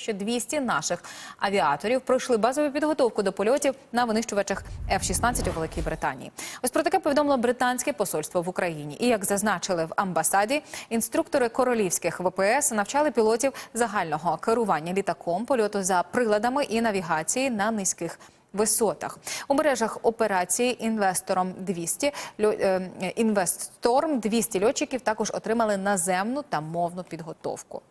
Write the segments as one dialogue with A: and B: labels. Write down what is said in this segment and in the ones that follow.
A: Що 200 наших авіаторів пройшли базову підготовку до польотів на винищувачах F-16 у Великій Британії. Ось про таке повідомило британське посольство в Україні. І як зазначили в амбасаді, інструктори королівських ВПС навчали пілотів загального керування літаком, польоту за приладами і навігації на низьких. Висотах у мережах операції інвестором 200 льо- е, інвестторм 200 льотчиків також отримали наземну та мовну підготовку.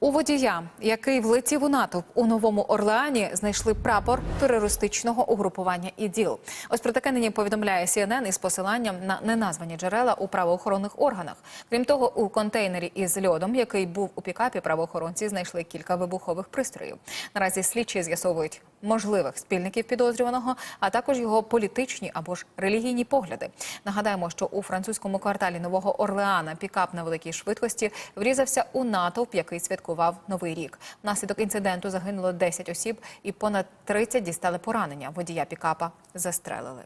A: У водія, який влетів у натовп у новому Орлеані, знайшли прапор терористичного угрупування ІДІЛ. Ось про таке нині повідомляє CNN із посиланням на неназвані джерела у правоохоронних органах. Крім того, у контейнері із льодом, який був у пікапі, правоохоронці знайшли кілька вибухових пристроїв. Наразі слідчі з'ясовують можливих спільників підозрюваного, а також його політичні або ж релігійні погляди. Нагадаємо, що у французькому кварталі Нового Орлеана пікап на великій швидкості врізався у натовп, який святкував новий рік. Внаслідок інциденту загинуло 10 осіб і понад 30 дістали поранення. Водія пікапа застрелили.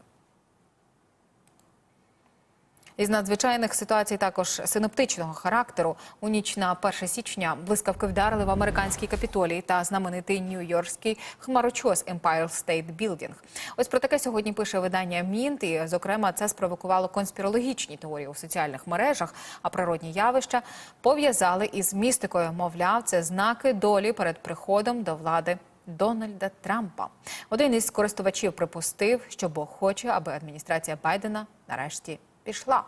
A: Із надзвичайних ситуацій також синоптичного характеру у ніч на 1 січня блискавки вдарили в американський капітолій та знаменитий нью-йоркський хмарочос Empire State Building. Ось про таке сьогодні пише видання Мінт. І, зокрема, це спровокувало конспірологічні теорії у соціальних мережах. А природні явища пов'язали із містикою. Мовляв, це знаки долі перед приходом до влади. Дональда Трампа один із користувачів припустив, що Бог хоче, аби адміністрація Байдена нарешті пішла.